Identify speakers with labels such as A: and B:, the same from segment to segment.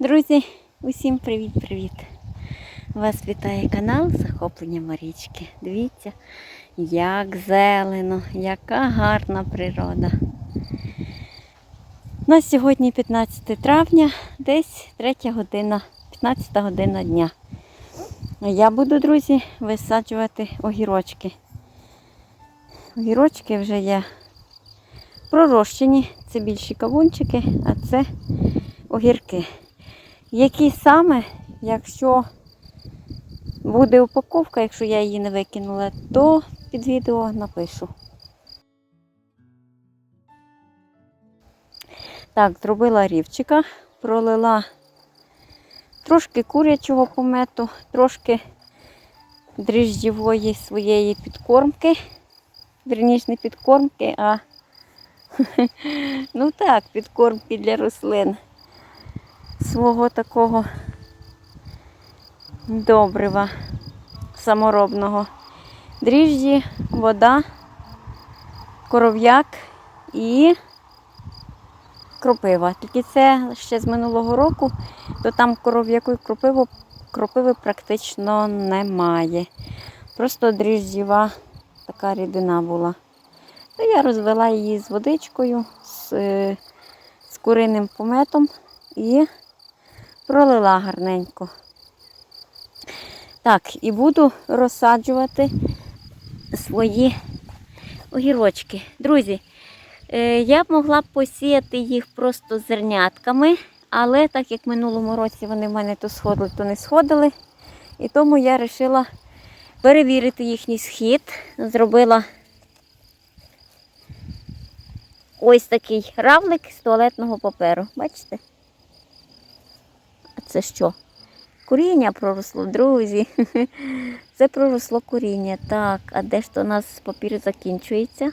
A: Друзі, усім привіт-привіт! Вас вітає канал Захоплення Марічки. Дивіться, як зелено, яка гарна природа. У нас сьогодні 15 травня, десь 3 година, 15 година дня. Я буду, друзі, висаджувати огірочки. Огірочки вже є пророщені, це більші кавунчики, а це огірки. Які саме, якщо буде упаковка, якщо я її не викинула, то під відео напишу. Так, зробила рівчика, пролила трошки курячого помету, трошки дріжджової своєї підкормки. Вірніше не підкормки, а ну так, підкормки для рослин свого такого добрива саморобного. Дріжджі, вода, коров'як і кропива. Тільки це ще з минулого року, то там коров'яку і кропиву, кропиви практично немає. Просто дріжджіва така рідина була. То я розвела її з водичкою, з, е, з куриним пометом і пролила гарненько. Так, і буду розсаджувати свої огірочки. Друзі, е, я б могла посіяти їх просто зернятками, але так як в минулому році вони в мене то сходили, то не сходили. І тому я вирішила перевірити їхній схід. Зробила ось такий равлик з туалетного паперу. Бачите? Це що? Коріння проросло, друзі. Це проросло коріння. Так, а де ж то у нас папір закінчується?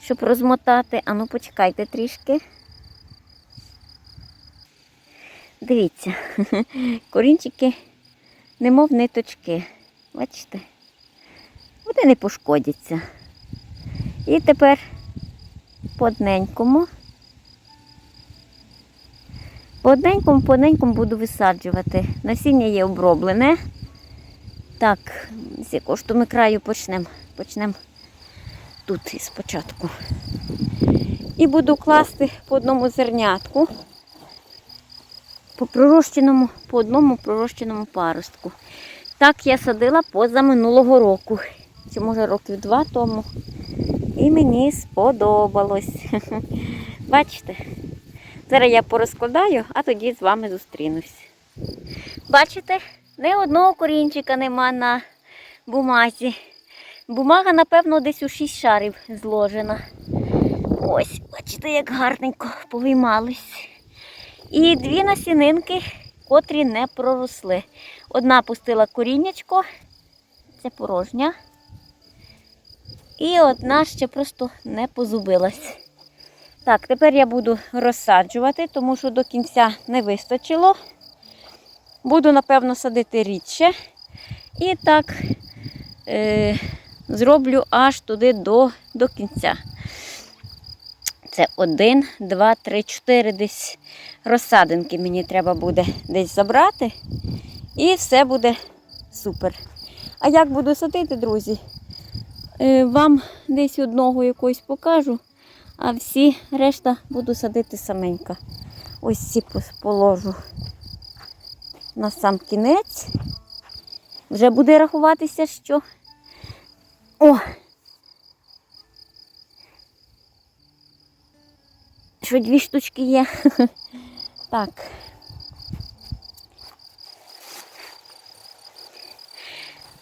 A: Щоб розмотати. А ну почекайте трішки. Дивіться, корінчики, немов ниточки. Бачите? Вони не пошкодяться. І тепер по одненькому. По одненькому, буду висаджувати. Насіння є оброблене. Так, з якого ж то ми краю почнемо. Почнемо тут із початку. І буду класти по одному зернятку, по пророщеному, по одному пророщеному паростку. Так я садила поза минулого року. Чи може років два тому. І мені сподобалось. Бачите? Зараз я порозкладаю, а тоді з вами зустрінусь. Бачите, не одного корінчика нема на бумазі. Бумага, напевно, десь у 6 шарів зложена. Ось, бачите, як гарненько повиймались. І дві насінинки, котрі не проросли. Одна пустила коріннячко, це порожня. І одна ще просто не позубилась. Так, тепер я буду розсаджувати, тому що до кінця не вистачило. Буду, напевно, садити рідше. І так е, зроблю аж туди до, до кінця. Це один, два, три, чотири десь розсадинки мені треба буде десь забрати. І все буде супер. А як буду садити, друзі? Е, вам десь одного якогось покажу. А всі решта буду садити саменька. Ось ці положу на сам кінець. Вже буде рахуватися, що. О! Що дві штучки є. Так.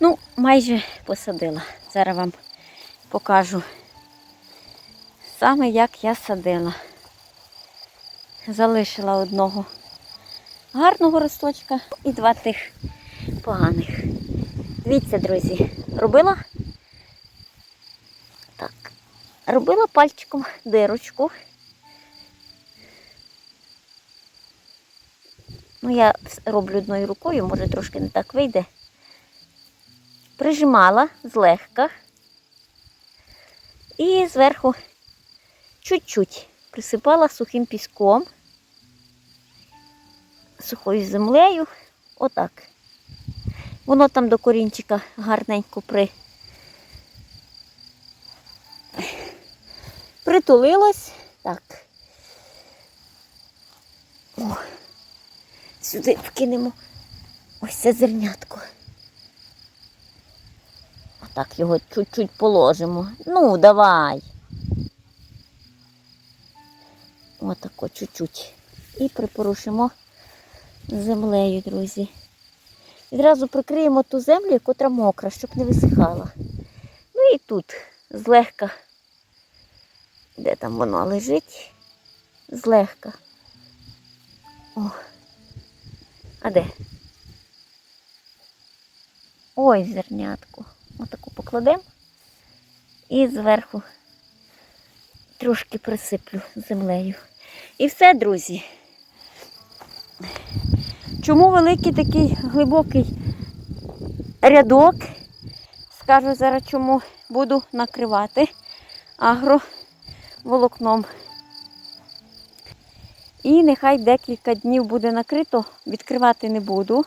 A: Ну, майже посадила. Зараз вам покажу. Саме як я садила. Залишила одного гарного росточка і два тих поганих. Дивіться, друзі, робила так, робила пальчиком дирочку. Ну, я роблю одною рукою, може трошки не так вийде. Прижимала злегка і зверху чуть-чуть присипала сухим піском. сухою землею. Отак. Воно там до корінчика гарненько при... притулилось. Так. О, сюди вкинемо ось це зернятко. Отак його чуть-чуть положимо. Ну, давай. Отако чуть-чуть. І припорушимо землею, друзі. Відразу прикриємо ту землю, котра мокра, щоб не висихала. Ну і тут злегка. Де там воно лежить? Злегка. О. А де? Ой, зернятку. Отаку покладемо і зверху трошки присиплю землею. І все, друзі. Чому великий такий глибокий рядок? Скажу зараз, чому буду накривати агроволокном. І нехай декілька днів буде накрито, відкривати не буду.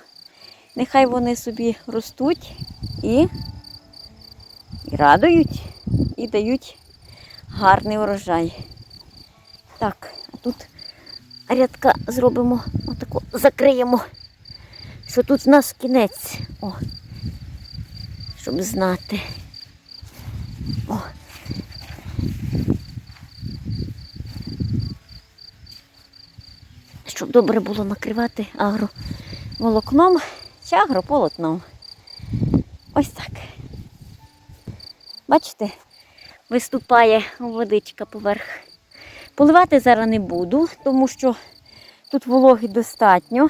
A: Нехай вони собі ростуть і, і радують, і дають гарний урожай. Так, а тут рядка зробимо, отако закриємо, що тут в нас кінець. О, щоб знати. О. Щоб добре було накривати агроволокном чи агрополотном. Ось так. Бачите, виступає водичка поверх. Поливати зараз не буду, тому що тут вологи достатньо.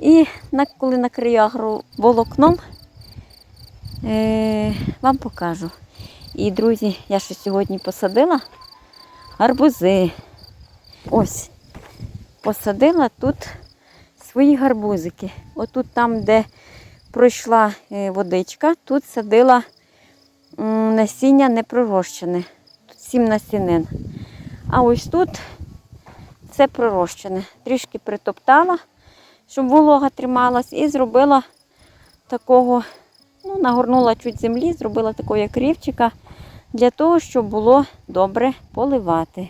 A: І коли накрию агроволокном, е- вам покажу. І, друзі, я ще сьогодні посадила гарбузи. Ось, посадила тут свої гарбузики. Отут там, де пройшла е, водичка, тут садила насіння непророщене. Тут сім насінин. А ось тут це пророщене. Трішки притоптала, щоб волога трималась, і зробила такого, ну, нагорнула чуть землі, зробила такого як рівчика, для того, щоб було добре поливати.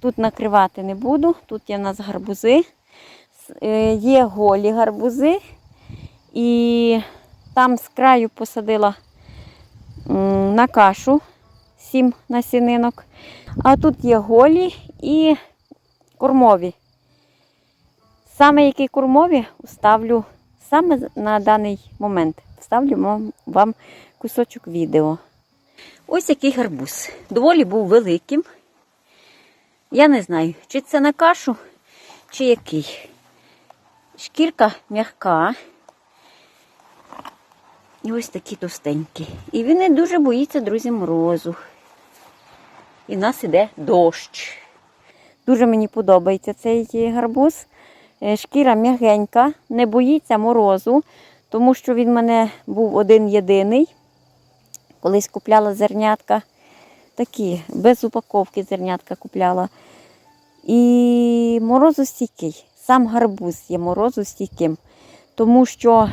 A: Тут накривати не буду, тут є в нас гарбузи, е, є голі гарбузи, і там з краю посадила на кашу сім насінинок. А тут є голі і кормові. Саме які кормові ставлю саме на даний момент. Вставлю вам кусочок відео. Ось який гарбуз. Доволі був великим. Я не знаю, чи це на кашу, чи який. Шкірка м'яка. І ось такі товстенькі. І він не дуже боїться, друзі, морозу. І в нас іде дощ. Дуже мені подобається цей гарбуз. Е, Шкіра м'ягенька, не боїться морозу, тому що він мене був один єдиний. Колись купляла зернятка. Такі, без упаковки зернятка купляла. І морозостійкий. Сам гарбуз є морозостійким, тому що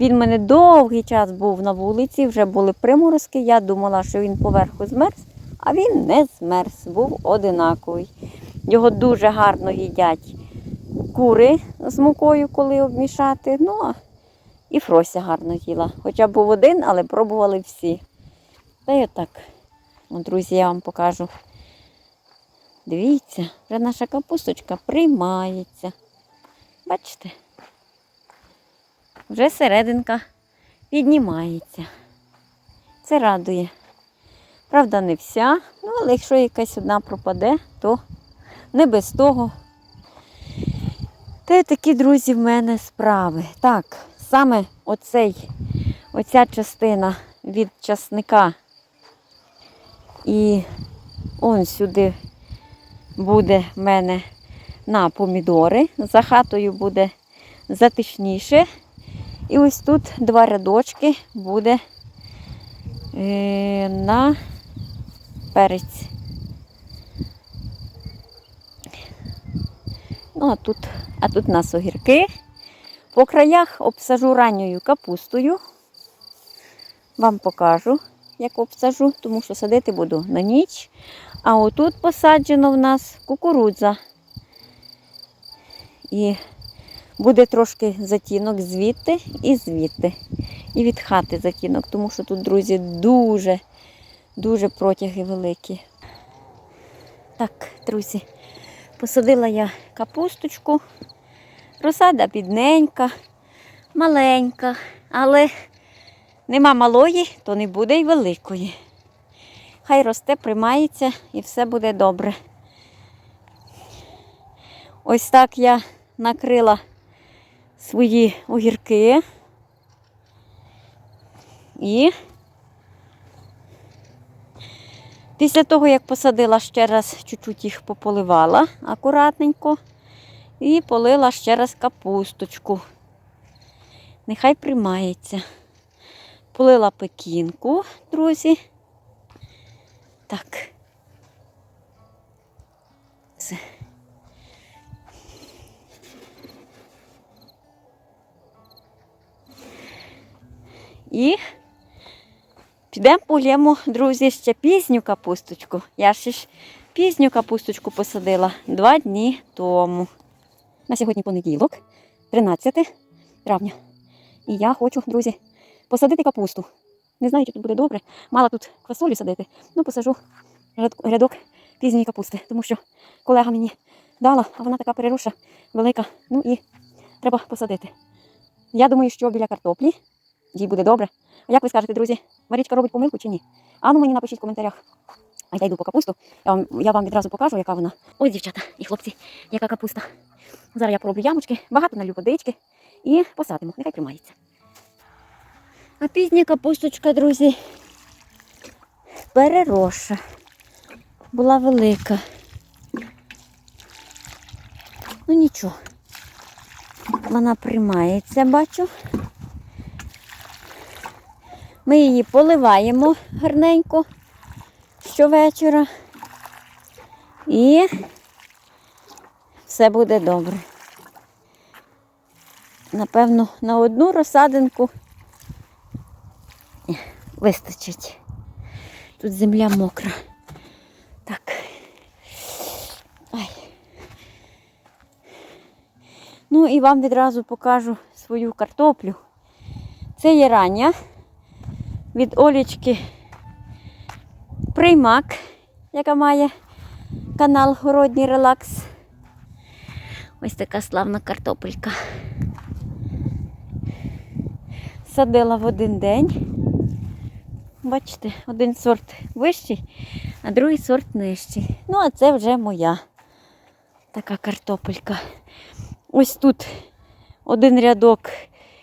A: він в мене довгий час був на вулиці, вже були приморозки. Я думала, що він поверху змерз, а він не змерз, був одинаковий. Його дуже гарно їдять кури з мукою, коли обмішати. Ну, а і Фрося гарно їла. Хоча був один, але пробували всі. Та й отак. Друзі, я вам покажу. Дивіться, вже наша капусточка приймається. Бачите? Вже серединка піднімається. Це радує. Правда, не вся, ну, але якщо якась одна пропаде, то не без того. Та такі, друзі, в мене справи. Так, саме оцей, оця частина від часника і он сюди буде в мене на помідори. За хатою буде затишніше. І ось тут два рядочки буде е, на перець. Ну, а тут, а тут у нас огірки. По краях обсажу ранньою капустою. Вам покажу, як обсажу, тому що садити буду на ніч. А отут посаджено в нас кукурудза. І буде трошки затінок звідти і звідти. І від хати затінок, тому що тут, друзі, дуже, дуже протяги великі. Так, друзі, посадила я капусточку. Розсада бідненька, маленька, але нема малої, то не буде й великої. Хай росте, приймається і все буде добре. Ось так я накрила свої огірки. І після того, як посадила ще раз, чуть-чуть їх пополивала акуратненько. І полила ще раз капусточку. Нехай приймається. Полила пекінку, друзі. Так. Все. І підемо полємо, друзі, ще пізню капусточку. Я ще ж пізню капусточку посадила два дні тому. На сьогодні понеділок, 13 травня. І я хочу, друзі, посадити капусту. Не знаю, чи тут буде добре. Мала тут квасолю садити. Ну, посажу рядок пізньої капусти, тому що колега мені дала, а вона така переруша велика. Ну і треба посадити. Я думаю, що біля картоплі їй буде добре. Як ви скажете, друзі, Марічка робить помилку чи ні? А ну мені напишіть в коментарях. А я йду по капусту. Я вам, я вам відразу покажу, яка вона. Ось, дівчата і хлопці, яка капуста. Зараз я пороблю ямочки, багато налю водички і посадимо. Нехай тримається. А пізня капусточка, друзі, переросша. Була велика. Ну нічого. Вона приймається, бачу. Ми її поливаємо гарненько щовечора. І все буде добре. Напевно, на одну розсадинку вистачить. Тут земля мокра. Так. Ай. Ну і вам відразу покажу свою картоплю. Це є рання від Олічки Приймак, яка має канал Городній Релакс. Ось така славна картопелька. Садила в один день. Бачите, один сорт вищий, а другий сорт нижчий. Ну, а це вже моя така картопелька. Ось тут один рядок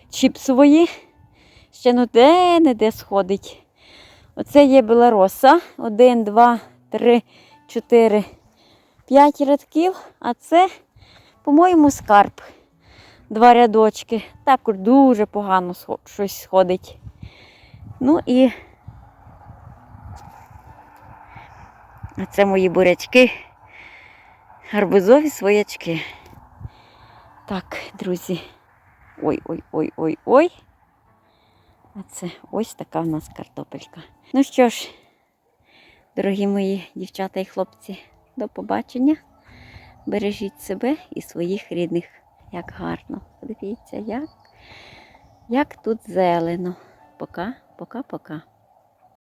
A: чіпсової, ще ну де-не-де сходить. Оце є белароса. Один, два, три, чотири, п'ять рядків. А це, по-моєму, скарб. Два рядочки. Також дуже погано щось сходить. Ну і а це мої бурячки. Гарбузові своячки. Так, друзі. Ой-ой-ой-ой-ой. А це ось така в нас картопелька. Ну що ж, дорогі мої дівчата і хлопці, до побачення. Бережіть себе і своїх рідних. Як гарно. Подивіться, як, як тут зелено. Пока, пока, пока.